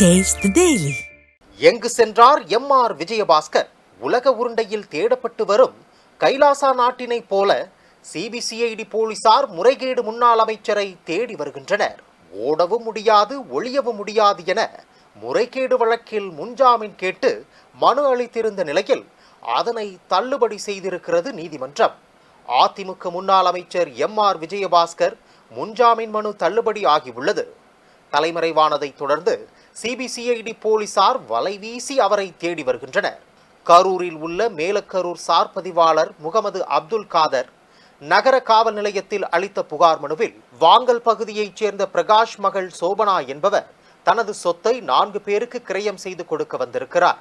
Taste daily எங்கு சென்றார் M R Vijayabaskar? உலக உருண்டையில் தேடப்பட்டு வரும் கைலாசா நாட்டினைப் போல சிபிசிஐடி போலீசார் முறைகேடு முன்னாள் அமைச்சரை தேடி வருகின்றனர். ஓடவும் முடியாது ஒளியவும் முடியாது என முறைகேடு வழக்கில் முன்ஜாமீன் கேட்டு மனு அளித்திருந்த நிலையில் அதனை தள்ளுபடி செய்திருக்கிறது நீதிமன்றம். அதிமுக முன்னாள் அமைச்சர் எம் ஆர் விஜயபாஸ்கர் முன்ஜாமீன் மனு தள்ளுபடி ஆகியுள்ளது. தலைமறைவானதை தொடர்ந்து சிபிசிஐடி போலீசார் வலைவீசி அவரை தேடி வருகின்றனர். கரூரில் உள்ள மேலக்கரூர் சார் பதிவாளர் முகமது அப்துல் காதர் நகர காவல் நிலையத்தில் அளித்த புகார் மனுவில் வாங்கல் பகுதியைச் சேர்ந்த பிரகாஷ் மகள் சோபனா என்பவர் தனது சொத்தை நான்கு பேருக்கு கிரயம் செய்து கொடுக்க வந்திருக்கிறார்.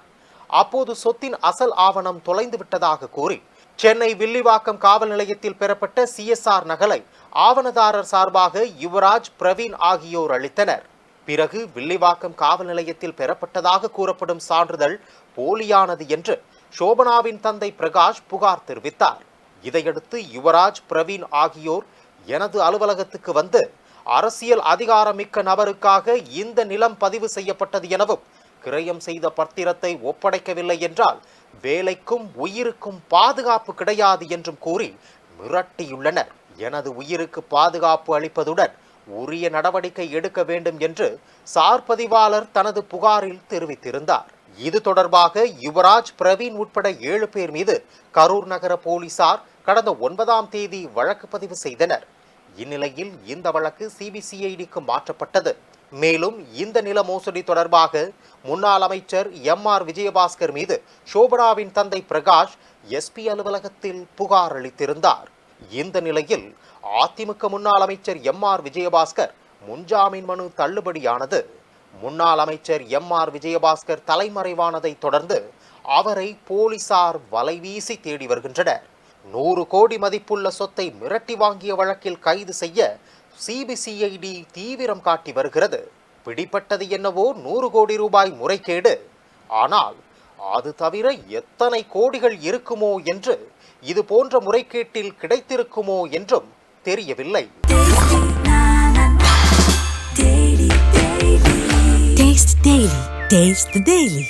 அப்போது சொத்தின் அசல் ஆவணம் தொலைந்து விட்டதாக கூறி சென்னை வில்லிவாக்கம் காவல் நிலையத்தில் பெறப்பட்ட சிஎஸ்ஆர் நகலை ஆவணதாரர் சார்பாக யுவராஜ் பிரவீன் ஆகியோர் அளித்தனர். பிறகு வில்லிவாக்கம் காவல் நிலையத்தில் பெறப்பட்டதாக கூறப்படும் சான்றிதழ் போலியானது என்று சோபனாவின் தந்தை பிரகாஷ் புகார் தெரிவித்தார். இதையடுத்து யுவராஜ் பிரவீன் ஆகியோர் எனது அலுவலகத்துக்கு வந்து அரசியல் அதிகாரமிக்க நபருக்காக இந்த நிலம் பதிவு செய்யப்பட்டது எனவும் கிரயம் செய்த பத்திரத்தை ஒப்படைக்கவில்லை என்றால் வேலைக்கும் உயிருக்கும் பாதுகாப்பு கிடையாது என்றும் கூறி மிரட்டியுள்ளனர். எனது உயிருக்கு பாதுகாப்பு அளிப்பதுடன் உரிய நடவடிக்கை எடுக்க வேண்டும் என்று சார் பதிவாளர் தனது புகாரில் தெரிவித்திருந்தார். இது தொடர்பாக யுவராஜ் பிரவீன் உட்பட ஏழு பேர் மீது கரூர் நகர போலீசார் கடந்த ஒன்பதாம் தேதி வழக்கு பதிவு செய்தனர். இந்நிலையில் இந்த வழக்கு சிபிசிஐடிக்கு மாற்றப்பட்டது. மேலும் இந்த நில மோசடி தொடர்பாக முன்னாள் அமைச்சர் எம் ஆர் விஜயபாஸ்கர் மீது ஷோபனாவின் தந்தை பிரகாஷ் எஸ்பி அலுவலகத்தில் புகார் அளித்திருந்தார். இந்த நிலையில் அதிமுக முன்னாள் அமைச்சர் எம் ஆர் விஜயபாஸ்கர் முன்ஜாமீன் மனு தள்ளுபடியானது. முன்னாள் அமைச்சர் எம் ஆர் விஜயபாஸ்கர் தலைமறைவானதை தொடர்ந்து அவரை போலீசார் வலைவீசி தேடி வருகின்றனர். நூறு கோடி மதிப்புள்ள சொத்தை மிரட்டி வாங்கிய வழக்கில் கைது செய்ய சிபிசிஐடி தீவிரம் காட்டி வருகிறது. பிடிப்பட்டது என்னவோ நூறு கோடி ரூபாய் முறைகேடு. ஆனால் அது தவிர எத்தனை கோடிகள் இருக்குமோ என்று இது போன்ற முறைகேட்டில் கிடைத்திருக்குமோ என்றும் தெரியவில்லை. டெய்லி